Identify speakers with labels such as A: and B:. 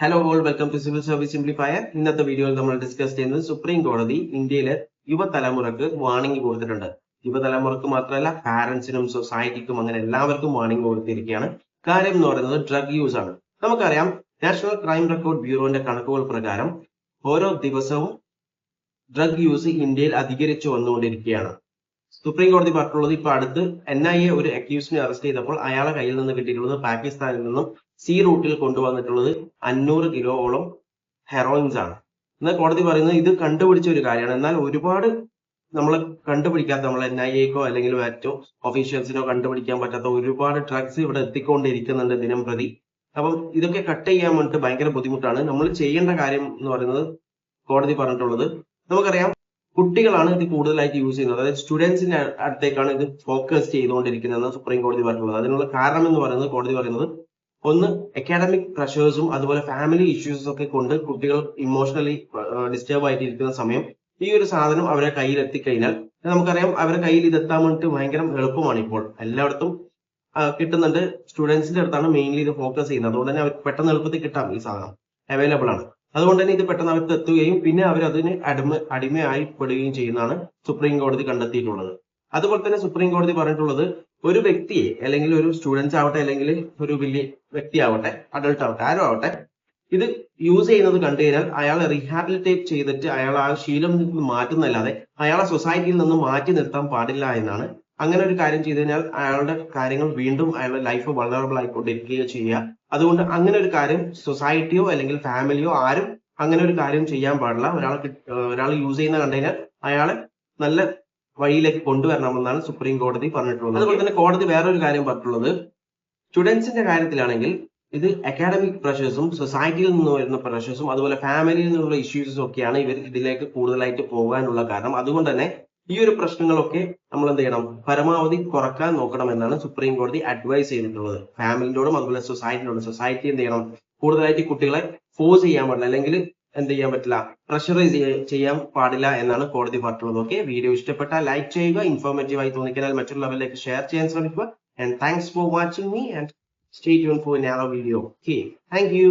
A: Hello all welcome to civil service simplifier ഇന്നത്തെ വീഡിയോയിൽ നമ്മൾ ഡിസ്കസ് ചെയ്യുന്നത് സുപ്രീം കോടതി ഇന്ത്യയിലെ യുവതലമുറക്ക് വാണിംഗ് കൊടുത്തിട്ടുണ്ട്. യുവതലമുറക്ക് മാത്രമല്ല പാരന്റ്സിനും സൊസൈറ്റിക്കും അങ്ങനെ എല്ലാവർക്കും വാണിംഗ് കൊടുത്തിരിക്കുകയാണ്. കാര്യം എന്ന് പറയുന്നത് ഡ്രഗ് യൂസ് ആണ്. നമുക്കറിയാം നാഷണൽ ക്രൈം റെക്കോർഡ് ബ്യൂറോന്റെ കണക്കുകൾ പ്രകാരം ഓരോ ദിവസവും ഡ്രഗ് യൂസ് ഇന്ത്യയിൽ അധികരിച്ചു വന്നുകൊണ്ടിരിക്കുകയാണ്. സുപ്രീം കോടതി പറഞ്ഞിട്ടുള്ളത് ഇപ്പൊ അടുത്ത് എൻ ഐ എ ഒരു അക്യൂസിനെ അറസ്റ്റ് ചെയ്തപ്പോൾ അയാളെ കയ്യിൽ നിന്ന് കിട്ടിയിട്ടുള്ളത് പാകിസ്ഥാനിൽ നിന്നും സി റൂട്ടിൽ കൊണ്ടുവന്നിട്ടുള്ളത് അഞ്ഞൂറ് കിലോയോളം ഹെറോയിൻസ് ആണ്. എന്നാൽ കോടതി പറയുന്നത് ഇത് കണ്ടുപിടിച്ച ഒരു കാര്യമാണ്. എന്നാൽ ഒരുപാട് നമ്മൾ കണ്ടുപിടിക്കാത്ത നമ്മൾ എൻ ഐ എക്കോ അല്ലെങ്കിൽ മറ്റോ ഒഫീഷ്യൽസിനോ കണ്ടുപിടിക്കാൻ പറ്റാത്ത ഒരുപാട് ഡ്രഗ്സ് ഇവിടെ എത്തിക്കൊണ്ടിരിക്കുന്നുണ്ട് ദിനം പ്രതി അപ്പം ഇതൊക്കെ കട്ട് ചെയ്യാൻ വേണ്ടിട്ട് ഭയങ്കര ബുദ്ധിമുട്ടാണ്. നമ്മൾ ചെയ്യേണ്ട കാര്യം എന്ന് പറയുന്നത് കോടതി പറഞ്ഞിട്ടുള്ളത്. നമുക്കറിയാം കുട്ടികളാണ് ഇത് കൂടുതലായിട്ട് യൂസ് ചെയ്യുന്നത്. അതായത് സ്റ്റുഡൻസിന്റെ അടുത്തേക്കാണ് ഇത് ഫോക്കസ് ചെയ്തുകൊണ്ടിരിക്കുന്നതെന്ന് സുപ്രീം കോടതി പറഞ്ഞിട്ടുള്ളത്. അതിനുള്ള കാരണം എന്ന് പറയുന്നത് കോടതി പറയുന്നത് ഒന്ന് അക്കാഡമിക് പ്രഷേഴ്സും അതുപോലെ ഫാമിലി ഇഷ്യൂസും ഒക്കെ കൊണ്ട് കുട്ടികൾ ഇമോഷണലി ഡിസ്റ്റർബ് ആയിട്ടിരിക്കുന്ന സമയം ഈ ഒരു സാധനം അവരെ കയ്യിൽ എത്തിക്കഴിഞ്ഞാൽ നമുക്കറിയാം അവരെ കയ്യിൽ ഇത് എത്താൻ വേണ്ടിട്ട് ഭയങ്കര എളുപ്പമാണ് ഇപ്പോൾ. എല്ലായിടത്തും കിട്ടുന്നുണ്ട്. സ്റ്റുഡൻസിന്റെ അടുത്താണ് മെയിൻലി ഇത് ഫോക്കസ് ചെയ്യുന്നത്. അതുകൊണ്ട് തന്നെ അവർക്ക് പെട്ടെന്ന് എളുപ്പത്തിൽ കിട്ടാം ഈ സാധനം. അവൈലബിൾ ആണ്. അതുകൊണ്ട് തന്നെ ഇത് പെട്ടെന്ന് അവർക്ക് എത്തുകയും പിന്നെ അവർ അതിന് അടിമ അടിമയായി പെടുകയും ചെയ്യുന്നതാണ് സുപ്രീം കോടതി കണ്ടെത്തിയിട്ടുള്ളത്. അതുപോലെ തന്നെ സുപ്രീം കോടതി പറഞ്ഞിട്ടുള്ളത് ഒരു വ്യക്തിയെ അല്ലെങ്കിൽ ഒരു സ്റ്റുഡൻസ് ആവട്ടെ അല്ലെങ്കിൽ ഒരു വലിയ വ്യക്തി ആവട്ടെ അഡൾട്ട് ആവട്ടെ ആരും ആവട്ടെ ഇത് യൂസ് ചെയ്യുന്നത് കണ്ടു കഴിഞ്ഞാൽ അയാളെ റീഹാബിലിറ്റേറ്റ് ചെയ്തിട്ട് അയാൾ ആ ശീലം മാറ്റുന്നല്ലാതെ അയാളെ സൊസൈറ്റിയിൽ നിന്ന് മാറ്റി നിർത്താൻ പാടില്ല എന്നാണ് അങ്ങനെ ഒരു കാര്യം ചെയ്തു കഴിഞ്ഞാൽ അയാളുടെ കാര്യങ്ങൾ വീണ്ടും അയാളുടെ ലൈഫ് വളറബിൾ ആയിക്കൊണ്ടിരിക്കുകയോ ചെയ്യുക. അതുകൊണ്ട് അങ്ങനെ ഒരു കാര്യം സൊസൈറ്റിയോ അല്ലെങ്കിൽ ഫാമിലിയോ ആരും അങ്ങനെ ഒരു കാര്യം ചെയ്യാൻ പാടില്ല. ഒരാളെ ഒരാൾ യൂസ് ചെയ്യുന്ന കണ്ടു അയാളെ നല്ല വഴിയിലേക്ക് കൊണ്ടുവരണമെന്നാണ് സുപ്രീം കോടതി പറഞ്ഞിട്ടുള്ളത്. അതുപോലെ തന്നെ കോടതി വേറൊരു കാര്യം പറഞ്ഞിട്ടുള്ളത്. സ്റ്റുഡൻസിന്റെ കാര്യത്തിലാണെങ്കിൽ ഇത് അക്കാഡമിക് പ്രഷേഴ്സും സൊസൈറ്റിയിൽ നിന്ന് വരുന്ന പ്രഷേഴ്സും അതുപോലെ ഫാമിലിയിൽ നിന്നുള്ള ഇഷ്യൂസും ഒക്കെയാണ് ഇവർ ഇതിലേക്ക് കൂടുതലായിട്ട് പോകാനുള്ള കാരണം. അതുകൊണ്ട് തന്നെ ഈ ഒരു പ്രശ്നങ്ങളൊക്കെ നമ്മൾ എന്ത് ചെയ്യണം പരമാവധി കുറയ്ക്കാൻ നോക്കണം എന്നാണ് സുപ്രീം കോടതി അഡ്വൈസ് ചെയ്തിട്ടുള്ളത്. ഫാമിലിനോടും അതുപോലെ സൊസൈറ്റിനോടും സൊസൈറ്റി എന്ത് ചെയ്യണം കൂടുതലായിട്ട് കുട്ടികളെ ഫോഴ്സ് ചെയ്യാൻ പാടില്ല അല്ലെങ്കിൽ എന്ത് ചെയ്യാൻ പറ്റില്ല? പ്രഷറൈസ് ചെയ്യാൻ പാടില്ല എന്നാണ് കോടതി പറഞ്ഞിട്ടുള്ളത്. ഓക്കെ വീഡിയോ ഇഷ്ടപ്പെട്ടാൽ ലൈക്ക് ചെയ്യുക ഇൻഫോർമേറ്റീവ് ആയി തോന്നിക്കഴിഞ്ഞാൽ മറ്റുള്ളവരിലേക്ക് ഷെയർ ചെയ്യാൻ ശ്രമിക്കുക. And thanks for watching me and stay tune for another video okay thank you